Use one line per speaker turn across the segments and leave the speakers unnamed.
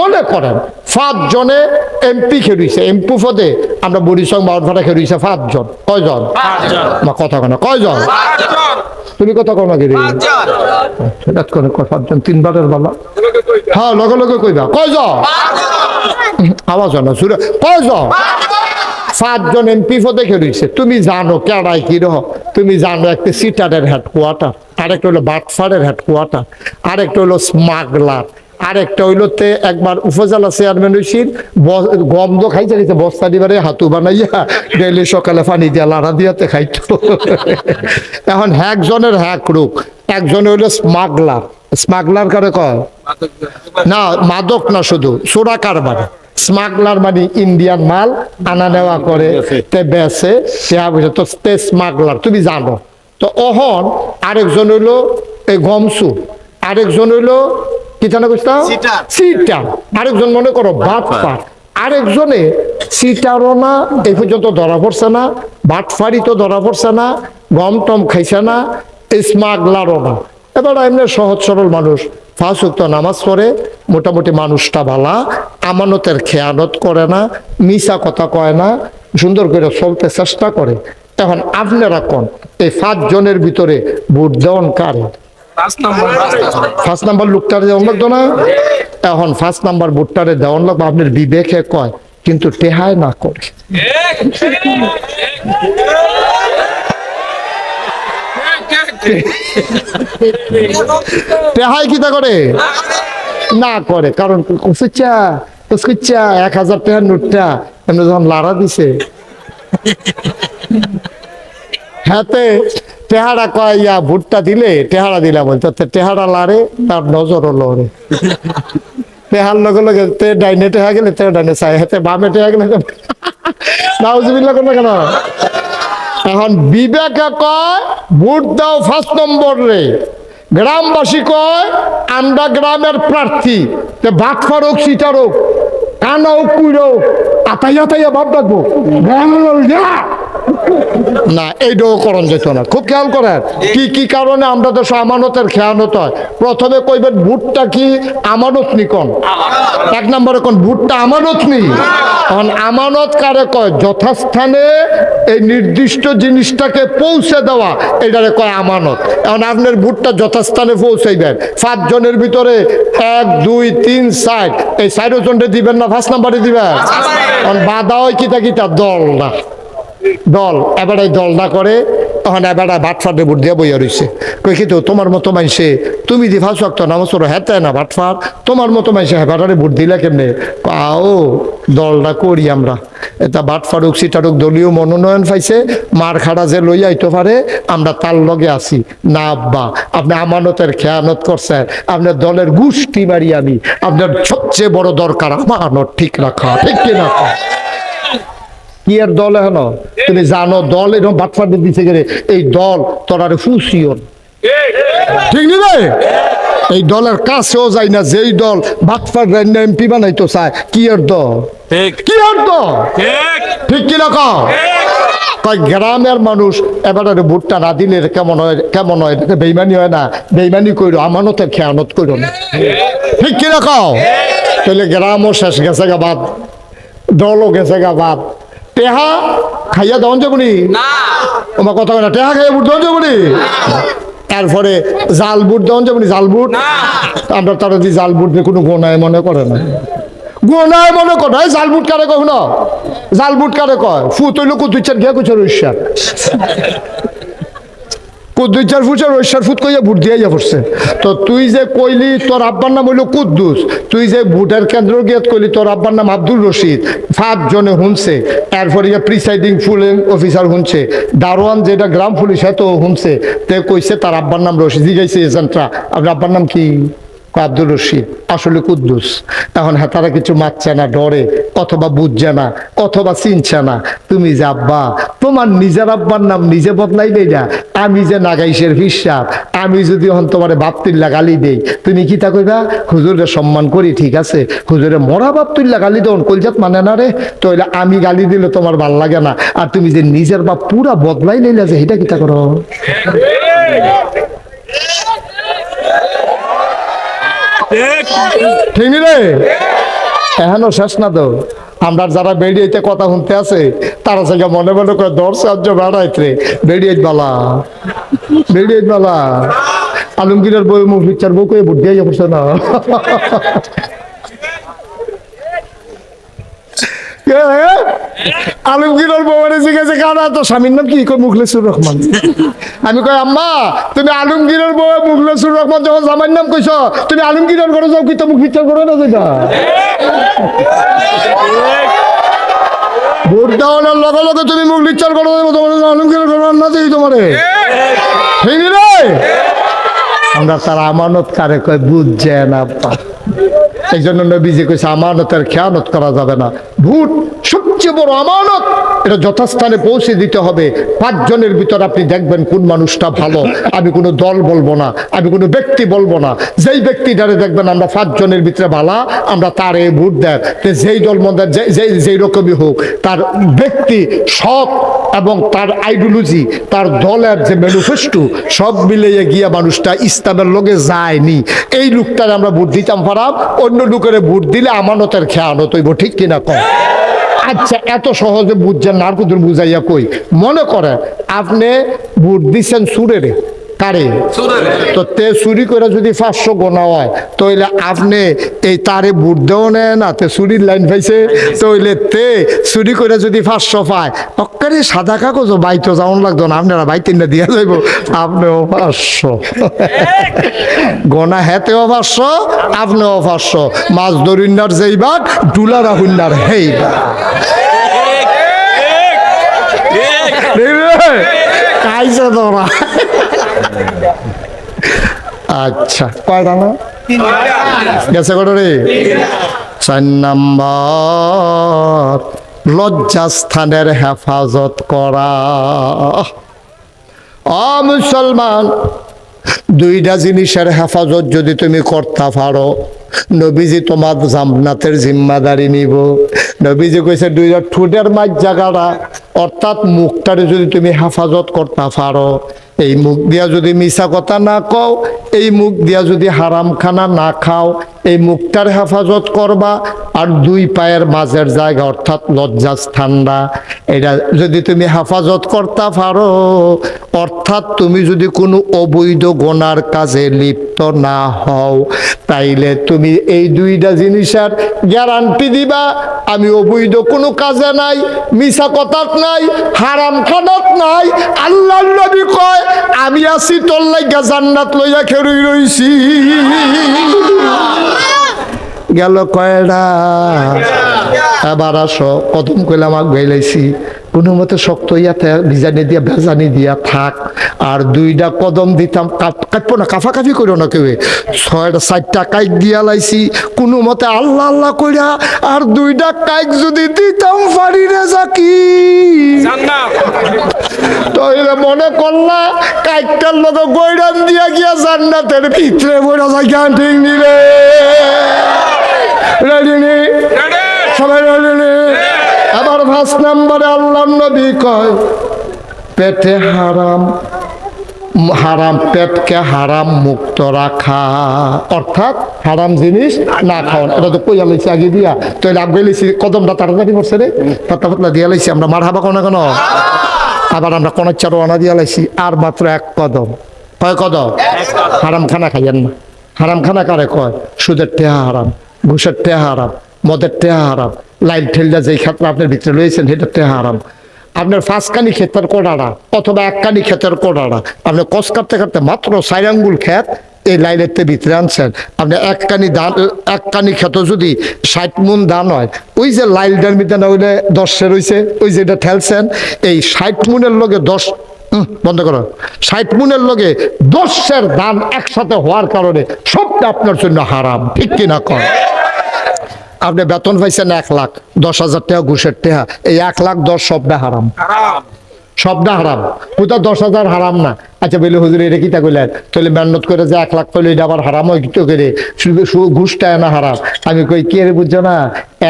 মনে করেন। জনে এমপি খেলুইছে। এমপি পদে আমরা বরিশং বাউরফাটা খেলুইছে পাঁচজন কয়জন? মা কথা কেন কয়জন? তুমি কথা কো নাকি পাঁচজন। তিনবারের বেলা? হ্যাঁ লগে লগে কইবা। কয়জন? আওয়াজ না সুরে। কয়জন? পাঁচজন। এমপি পদে খেলুইছে। তুমি জানো কেডাই কি রহ? তুমি জানো একটা সিটারের হেডকোয়ার্টার আরেকটা হলো বাটফারের হেডকোয়ার্টার আরেকটা হলো স্মাগলার। আরেকটা হইল তে একবার উপজেলা চেয়ারম্যান হইছিল গন্ধ খাইছে খাইছে বস্তা দিবারে হাতু বানাইয়া ডেলি সকালে পানি দিয়া লাড়া দিয়াতে খাইতো। এখন একজনের হ্যাক রোগ, একজন হইল স্মাগলার। স্মাগলার কারে কয়? না, মাদক না শুধু সোরা কারবার। স্মাগলার মানে ইন্ডিয়ান মাল আনা নেওয়া করে, তে বেসে তে স্মাগলার, তুমি জানো। তো অহন আরেকজন হইল এই গমসু, আরেকজন হইল কি জানা বুঝতাম
সিটার।
আরেকজন মনে করো বাট পাট আরেকজনে সিটারও না এই পর্যন্ত ধরা পড়ছে না বাটফারি তো ধরা পড়ছে না গম টম খাইছে না স্মাগলারও না। এবার এমনি সহজ সরল মানুষ ফাঁস উক্ত নামাজ পড়ে মোটামুটি মানুষটা ভালা আমানতের খেয়ানত করে না মিশা কথা কয় না সুন্দর করে চলতে চেষ্টা করে। এখন আপনারা কোন? এই সাতজনের ভিতরে ভোট দেওয়ান কারে? ফার্স্ট নাম্বার লোকটারে দেওয়ান লাগতো না। এখন ফার্স্ট নাম্বার ভোটটারে দেওয়ান লাগবে। আপনার বিবেকে কয় কিন্তু টেহায় না করে। টেহাই কিতা করে? না করে কারণ কুসুচ্চা কুসকুচ্চা এক হাজার টাকার নোটটা এমনি যখন লাড়া দিছে। হাতে টেহারা কয় ভুট্টা দিলে টেহারা দিলা বলতে টেহারা লারে তার নজরও লড়ে টেহার লগে লগে তে ডাইনে টেহা গেলে, তে ডাইনে চাই হাতে বামে টেহা গেলে নাউজুবিল্লাহ কোনো কেন? এখন বিবেকে কয়, ভোট দাও ফার্স্ট নম্বর রে। গ্রামবাসী কয়, আমরা গ্রামের প্রার্থী। ভাত ফারুক সিটারুক। ডাকবো। না এইটাও করণ যেত না। খুব খেয়াল করেন, কি কি কারণে আমরা দেশ আমানতের খেয়ানত হয়? প্রথমে কইবেন, ভুটটা কি আমানত এক নম্বরে কোন, ভুটটা আমানত নি? এখন আমানত কারে কয়? যথাস্থানে এই নির্দিষ্ট জিনিসটাকে পৌঁছে দেওয়া এটারে কয় আমানত। এখন আপনার ভুটটা যথাস্থানে পৌঁছাইবেন। পাঁচজনের ভিতরে এক, দুই, তিন, চার, এই চার জনকে দিবেন না ফার্স্ট নাম্বারে দিবা? এখন বাধা হয় কিতা কিতা দল না। দল এবারে দল না করে তখন বাটফাটে ভোট দিয়ে বইয়া রইছে। কই কিন্তু তোমার মতো মাইসে তুমি দি ফাঁস অক্ত নামাজ হেতে না বাটফার তোমার মতো মাইসে হেবাটারে ভোট দিলে কেমনে? পাও দলটা করি আমরা। এটা বাটফারুক সিটারুক দলীয় মনোনয়ন পাইছে, মার খাড়া যে লই আইতে পারে, আমরা তার লগে আছি। না আব্বা, আপনি আমানতের খেয়ানত করছেন আপনার দলের গুষ্টি মারি আমি, আপনার সবচেয়ে বড় দরকার আমানত ঠিক রাখা, ঠিক কিনা? কি আর দল এখন? তুমি জানো দল এরকম বাটফাটে দিতে গেলে এই দল তোরারে ফুসিও ঠিক নিবে এই দলের কাছেও যাই না যেই দল বাটফাট এমপি বানাইতো চায় কি আর দল?
ঠিক।
কি আর দল?
ঠিক।
কি রকম কয় গ্রামের মানুষ এবারে ভোটটা না দিলে কেমন হয় কেমন হয়? বেইমানি হয় না। বেইমানি কইরো আমানতের খেয়ানত কইরো না। ঠিক কি রকম তাহলে গ্রামও শেষ গেছে গা বাদ দলও গেছে গা বাদ। টেহা খাইয়া দেওয়ান যাবনি?
না।
কথা কথা টেহা খাইয়া বুট দেওয়ান যাবনি? এরপরে জাল বুট দেওয়ান যাবনি জাল বুট? আমরা তারা যে জাল বুট নিয়ে কোনো গোনায় মনে করে না। গোনায় মনে করে জাল বুট কারে কখনো জাল বুট কারে কয়? ফু তৈল কুতুচ্ছেন গিয়া কুচুর ঐশ্বার কুদ্দুচার ফুচার ঐশ্বর ফুট কইয়া ভোট দিয়ে পড়ছে। তো তুই যে কইলি তোর আব্বার নাম হইল কুদ্দুস, তুই যে ভোটের কেন্দ্র গিয়ে কইলি তোর আব্বার নাম আব্দুল রশিদ সাত জনে শুনছে এরপরে প্রিসাইডিং ফুলিং অফিসার শুনছে দারোয়ান যেটা গ্রাম পুলিশ হয় তো শুনছে তে কইছে তার আব্বার নাম রশিদ, জিগাইছে এজেন্টরা। আপনার আব্বার নাম কি? আব্দুল রশিদ, আসলে কুদ্দুস। এখন হ্যাঁ তারা কিছু মারছে না, ডরে, অথবা বুঝছে না, অথবা চিনছে না। তুমি যে আব্বা, তোমার নিজের আব্বার নাম নিজে বদলাইবে না, আমি যে নাগাইশের হিসাব আমি যদি হন তোমার বাপতুল্লা গালি দেই, তুমি কি তা কইবা? হুজুরের সম্মান করি, ঠিক আছে, হুজুরে মরা বাপতুল্লা গালি দেন কলজাত মানে না রে তাহলে আমি গালি দিলে তোমার ভালো লাগে না, আর তুমি যে নিজের বাপ পুরা বদলাই লইলা যে, এটা কিতা করো?
ঠিক।
নি রে? এখনও শেষ না তো। আমরা যারা বেরিয়েতে কথা শুনতে আছে, তারা থেকে মনে মনে করে সাহায্য বেড়াইতে বেরিয়ে বালা। বেরিয়ে বালা। আলমগীরের বই মুখ পিকচার বউ করে ভোট দিয়ে যাচ্ছে না? আলমগীরের বউরে জিজ্ঞাসা, কারা তো স্বামীর নাম কি? কই, মুখলেসুর রহমান। আমি কই, আম্মা, তুমি আলমগীরের বউ, মুখলেসুর রহমান যখন নাম কইছ, তুমি আলমগীরের ঘরে যাও কি তো মুখ বিচার করো না যেটা? ভোট দেওয়ানোর লগে লগে তুমি মুখ বিচার করো, তোমার আলমগীরের ঘরে না দিই তোমারে। আমরা তার আমানত কারে কয় বুঝছে না এই জন্য নবীজি কইছে, আমানতের খেয়ানত করা যাবে না। ভোট সবচেয়ে বড় আমানত, এটা যথাস্থানে পৌঁছে দিতে হবে। পাঁচজনের ভিতর আপনি দেখবেন কোন মানুষটা ভালো। আমি কোনো দল বলব না, আমি কোনো ব্যক্তি বলব না। যেই ব্যক্তিটারে দেখবেন আমরা পাঁচজনের ভিতরে ভালা, আমরা তারে ভোট দেয়। যেই দল মধ্যে যেই যেই রকমই হোক, তার ব্যক্তি সৎ এবং তার আইডিওলজি তার দলের যে ম্যানিফেস্টো সব মিলিয়ে গিয়া মানুষটা ইসলামের লোকে যায়নি। এই লোকটার আমরা ভোট দিতাম পারাম অন্য লোকের ভোট দিলে আমানতের খেয়ানত হইব, ঠিক কিনা কম আচ্ছা এত সহজে বুঝছেন না আর বুঝাইয়া কই? মনে করে আপনি ভোট দিচ্ছেন সুরেরে কারে তো তে চুরি করে যদি পাঁচশো গোনা হয় তাইলে আপনি এই তারে বুট দেও নেয় না তে চুরির লাইন পাইছে তাইলে তে চুরি করে যদি পাঁচশো পায় অক্কারে সাদা কাগজও বাইতো যাওয়ান লাগতো না আপনারা বাই তিনটা দিয়া যাইব আপনিও পাঁচশো। গোনা হেতেও পাঁচশো আপনিও পাঁচশো। মাছ ধরিনার যেই বাঘ ডুলার আহুন্নার হেই কাইছে তোরা। আচ্ছা কয়টা না গেছে চার লজ্জাস্থানের হেফাজত করা। অ, মুসলমান, দুইটা জিনিসের হেফাজত যদি তুমি করতে পারো, নবীজি তোমার জামনাতের জিম্মাদারি নিব। নবীজি কইছে, দুইটা ঠোঁটের মাঝ জায়গাটা, অর্থাৎ মুখটারে যদি তুমি হেফাজত করতে পারো এই মুখ দিয়া যদি মিশা কথা না কও, এই মুখ দিয়া যদি হারাম খানা না খাও এই মুখটার হেফাজত করবা আর দুই পায়ের মাঝের জায়গা অর্থাৎ লজ্জাস্থানটা। এটা যদি তুমি হেফাজত করতে পারো, অর্থাৎ তুমি যদি কোনো অবৈধ গোনার কাজে লিপ্ত না হও, তাইলে তুমি এই দুইটা জিনিসের গ্যারান্টি দিবা, আমি অবৈধ কোনো কাজে নাই মিশা কথাত নাই, হারাম খানাত নাই আল্লাহ নবী কয়, আমি আছি তোর লাইগা জান্নাত লইয়া খেরুই রইছি। গেল কয়ডা? এবার আসো প্রথম কইলাম আগ গাইলাইছি কোনো মতে শক্ত ইয়াতে বিজানি দিয়া ভেজানি দিয়া থাক। আর দুইটা কদম দিতাম কাটবো না, কাফাকাফি করো না কেউ। ছয়টা চারটা কাইক দিয়া লাইছি। কোনো মতে আল্লাহ আল্লাহ কইরা আর দুইটা কাইক যদি দিতাম পারি রে জাকি। মনে করলা, কাইকটার লগে গৈরান দিয়া গিয়া জান্নাতের ভিতরে বইরা জ্ঞান ঠিক নিলে। রেডি নি? সবাই রেডি আবার পাঁচ নাম্বারে আল্লাহ নবী কয় পেটে হারাম হারাম পেটকে হারাম মুক্ত রাখা। অর্থাৎ হারাম জিনিস না খাওয়ান। এটা তো কইয়া লাইছি আগে দিয়া। তো আগে লাইছি কদমটা তাড়াতাড়ি করছে রে। পাতলা পাতলা দিয়া লাইছি আমরা মার হাবা কোনো কেন। আবার আমরা কোনো চারো আনা দিয়া লাইছি আর মাত্র এক কদম। কয় কদম? হারাম খানা খাইয়েন না। হারাম খানা কারে কয়? সুদের টেহা হারাম। ঘুষের টেহা হারাম, মদের টেহা হারাম লাইল ঠেলটা যেই ক্ষেত্রে আপনার ভিতরে রয়েছেন সেটা টেহা হারাম। আপনার পাঁচকানি ক্ষেতের কোডাড়া অথবা এককানি ক্ষেতের কোডাড়া আপনি কষ কাটতে কাটতে মাত্র চার আঙ্গুল ক্ষেত এই লাইনের তে ভিতরে আনছেন। আপনি এক কানি ধান এক কানি ক্ষেত যদি ষাট মুন ধান হয়, ওই যে লাইলটার মধ্যে না ওইটা দশে রয়েছে ওই যেটা ঠেলছেন, এই ষাট মুনের লগে দশ বন্ধ করো। ষাট মুনের লগে দশের দাম একসাথে হওয়ার কারণে সবটা আপনার জন্য হারাম, ঠিক কিনা কর আপনি বেতন পাইছেন এক লাখ, দশ হাজার টাকা ঘুষের টাকা এই এক লাখ দশ সবটা হারাম। সবটা হারাম। কোথাও দশ হাজার হারাম না। আচ্ছা বলি হুজুর, এটা কিতা কইলেন? তাহলে মেহনত করে যে এক লাখ পেলে এটা আবার হারাম হয় তো করে? ঘুষটা না হারাম। আমি কই, কে বুঝছ না?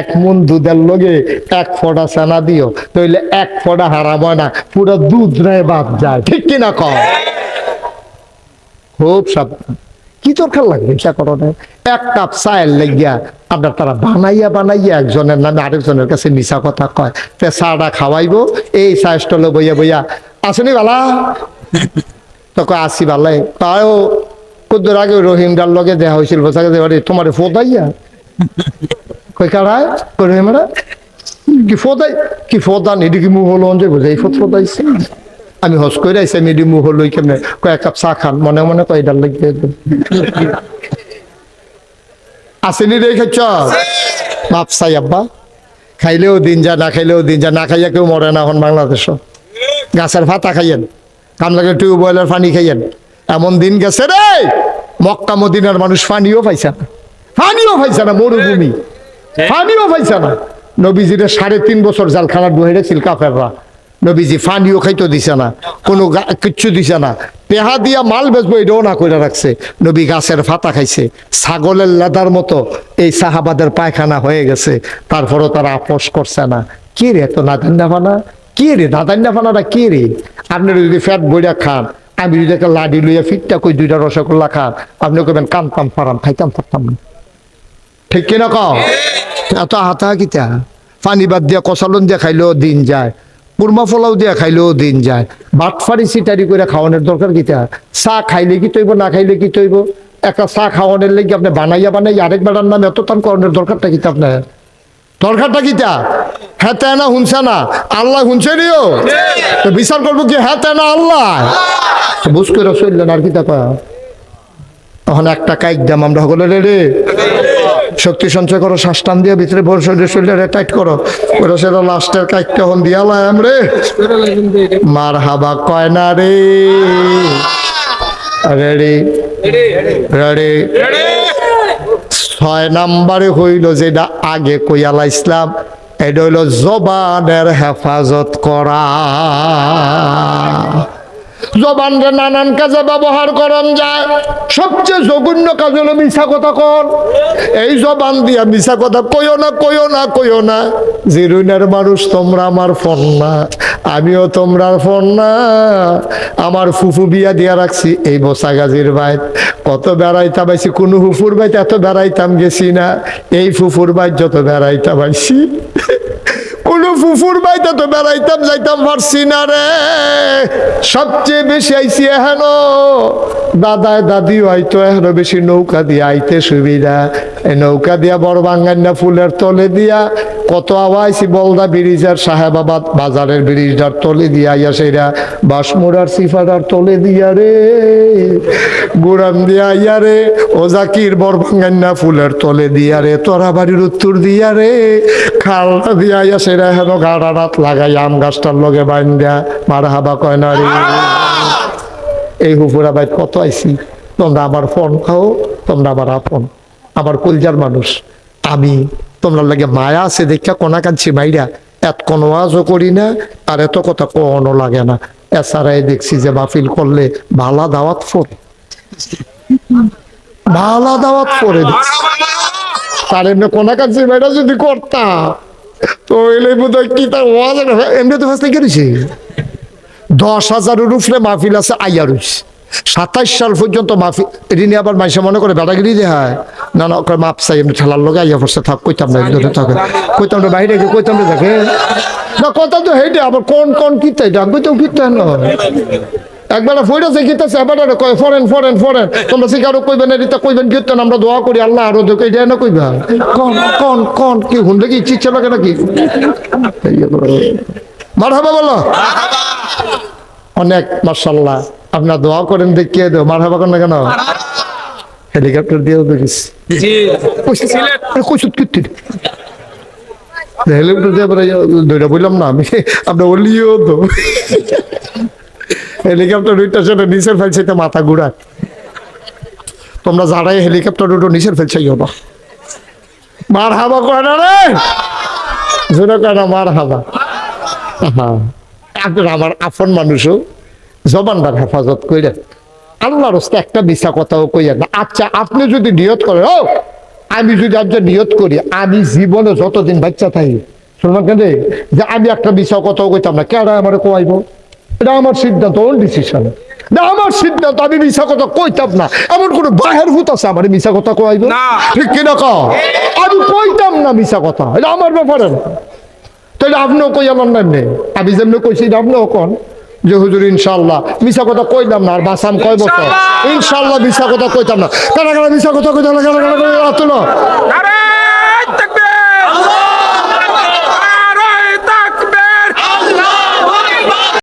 এক মন দুধের লগে এক ফোঁটা সেনা দিও তাহলে এক ফোঁটা হয় না, পুরো দুধ রায় বাদ যায়, ঠিক কিনা কম খুব সাবধান। কি দরকার লাগে এটা করণে? এক কাপ চায়ের লেগিয়া আপনার তারা বানাইয়া বানাইয়া একজনের নামে আরেকজনের কাছে মিশা কথা কয়, তে চাটা খাওয়াইবো, এই চা বইয়া বইয়া, আসেনি বালা? তো কয়, আসি বালাই। তাও কুদ্দুর আগে রহিমদার লগে দেখা হয়েছিল বোঝাকে দেবারে তোমার ফোদাইয়া? কই কারায় কই রহিমারা কি ফোদাই? কি ফোদান এটি মুখ হলো যে ফোদ ফোদাইছে। আমি হস করে আইসি আমি এটি মুখ হলো কেমনে? কয় এক কাপ চা খান। মনে মনে কয় এটার লাগিয়ে আসেনি রে খাচ্ছ বাপ সাই আব্বা। খাইলেও দিন যা না খাইলেও দিন যা না খাইয়া কেউ মরে না এখন বাংলাদেশ। গাছের ভাতা খাইয়েন। কাম লাগে টিউবওয়েলের পানি খাইয়েন। এমন দিন গেছে রে! মক্কা মদিনার মানুষ পানিও পাইছে না। পানিও পাইছে না, মরুভূমি। পানিও পাইছে না। নবীজিরে সাড়ে তিন বছর জালখানা ডুহে রেছিল কাফেররা। নবীজি ফানিও খাইতে দিছে না কোনো গা- কিচ্ছু দিছে না। পেহা দিয়া মাল বেচবো এটাও না করে রাখছে। নবী গাছের ফাতা খাইছে। ছাগলের লেদার মতো এই সাহাবাদের পায়খানা হয়ে গেছে। তারপরও তারা আপোষ করছে না। কি রে এত নাদান্না ফানা কি রে? নাদান্না ফানাটা কি রে? আপনি যদি ফ্যাট বইয়া খান আমি যদি একটা লাডি লইয়া ফিটটা কই দুইটা রসগোল্লা খান আপনি কবেন কানতাম ফারাম খাইতাম পারতাম না। ঠিক কিনা কও? এত হাতা কিতা? পানি বাদ দিয়া কষালন দিয়া খাইলেও দিন যায় কুরমা ফলাও দিয়া খাইলেও দিন যায়। ভাত বাটফারি সিটারি করে খাওয়ানোর দরকার কিতা? চা খাইলে কি তৈব না খাইলে কি তৈব? একটা চা খাওয়ানোর লেগে আপনি বানাইয়া বানাই আরেক বেড়ার নামে এত টান করানোর দরকারটা কিতা আপনার দরকারটা কিতা? হ্যাঁ তাই না শুনছে না? আল্লাহ শুনছে নিও তো বিচার করব কি হ্যাঁ তাই না আল্লাহ? তো বুঝ করে চললেন আর কিতা কয়া তখন একটা কাইক দাম আমরা রে রে শক্তি সঞ্চয় করো শ্বাস টান দিয়ে ভিতরে ভোর শরীরে শরীরে টাইট করো। ওরা সেটা লাস্টের কাইকটা হন দিয়ালাম রে। মার হাবা কয় না রে। রেডি। রেডি। ছয় নাম্বারে হইল যেটা আগে কইয়ালা ইসলাম এটা হইল জবানের হেফাজত করা। জবানরে নানান কাজে ব্যবহার করন যায়। সবচেয়ে জঘন্য কাজ হলো মিশা কথা কন। এই জবান দিয়া মিশা কথা কইও না কইও না কইও না। জিরুনের মানুষ তোমরা আমার ফোন না, আমিও তোমরা ফোন না। আমার ফুফু বিয়া দিয়া রাখছি, এই বসা গাজির বাইত কত বেড়াইতাম আইছি, কোনো ফুফুর বাইত এত বেড়াইতাম গেছি না। এই ফুফুর বাইত যত বেড়াইতাম আইছি। কোনো ফুফুর বাইতে তো বেড়াইতাম, যাইতাম পারছি না রে। সবচেয়ে বেশি আইছি এহেন। দাদায় দাদি হয়তো এখনও বেশি নৌকা দিয়ে আইতে সুবিধা। নৌকা দিয়া বড় বাঙ্গান্না ফুলের তলে দিয়া কত আওয়াইছি, বলদা ব্রিজের সাহেবাবাদ বাজারের ব্রিজটার তলে দিয়া আইয়া সেরা বাসমুরার সিফাটার তলে দিয়া রে। গুড়াম দিয়া আইয়া রে, ও জাকির বড় বাঙ্গান্না ফুলের তলে দিয়া রে। তোরা বাড়ির উত্তর দিয়া রে। খালটা দিয়া সেরা হেন গাড়া রাত লাগাই আম গাছটার লগে বাইন দেয়া মারা হাবা কয় না রে। এই হুফুরা বাইত কত আইছি? তোমরা আমার ফোন খাও, তোমরা আমার আপন। আমার কলজার মানুষ, আমি। তোমরা লাগে মায়া আছে দেখা কোনা কাঁদছি মাইরা। এত কোনো আজও করি না, আর এত কথা কোনো লাগে না। এছাড়াই দেখছি যে মাহফিল করলে ভালা দাওয়াত ফোর ভালা দাওয়াত করে দিচ্ছি তার এমনি কোনা কাঁদছি মাইরা যদি করতাম তো এলে বোধ হয় কি তার ওয়াজ এমনি তো ফার্স্ট করেছি দশ হাজারের উপরে মাহফিল আছে আইয়ারুস সাতাইশ সাল পর্যন্ত মাহফিল এদিনে আবার মাইসে মনে করে বেড়াগিরি দেখায় না না ওকে মাপ চাই, এমনি ঠেলার লগে আইয়া পড়ছে, থাক, কইতাম না ধরে থাকে। কইতাম না, বাইরে গিয়ে কইতাম না, দেখে। না কথা তো হেঁটে আবার কোন কোন কিতে ডাকবে তো কিতে না। একবার ফইরাছে কিতেছে এবার কয় ফরেন ফরেন ফরেন। তোমরা শিকারও কইবেন এদিকে কইবেন কীর্তন আমরা দোয়া করি আল্লাহ আরও দেখো এটা না কইবা। কোন কোন কোন কি হুন্ডে কি ইচ্ছে লাগে নাকি? মার হবে বলো। অনেক মার্শাল্লাহ আপনার দোয়া করেন দেখিয়ে দেও। মার হাবা না কেন? হেলিকপ্টার দিয়েও দেখিস।
জি।
কইসুত কীর্তি হেলিকপ্টার দিয়ে পরে দুইটা বললাম না আমি আপনার বলিও তো। হেলিকপ্টার দুইটা সেটা নিচের ফেলছে মাথা ঘুরায়। তোমরা যারাই হেলিকপ্টার দুটো নিচের ফেলছে না। মার হাবা কয় না রে? জোরে কয় না মার হাবা হ্যাঁ আমার আপন মানুষও জবানদার হেফাজত কইলেন আল্লাহর হস্তে একটা মিশা কথাও কইয়া না। আচ্ছা আপনি যদি নিয়ত করেন, ও, আমি যদি আজকে নিয়ত করি, আমি জীবনে যতদিন বাচ্চা থাকি, শুনলাম কেন যে আমি একটা মিশা কথাও কইতাম না। কেডা আমার কোয়াইব? এটা আমার সিদ্ধান্ত ওন ডিসিশন না আমার সিদ্ধান্ত আমি মিশা কথা কইতাম না। এমন কোনো বাহের আছে আমার মিশা কথা কইব। ঠিক কিনা কও আমি কইতাম না মিশা কথা এটা আমার ব্যাপারে না। তাহলে আপনিও কই আমার নাম নেই? আমি যেমনি কইছি আপনিও কন। যে হুজুর ইনশাল্লাহ মিশা কথা কইলাম না আর বাসাম কয় বছর। ইনশাল্লাহ মিশা কথা কইতাম না। কারা কারা মিশা কথা কইতাম না কারা কারা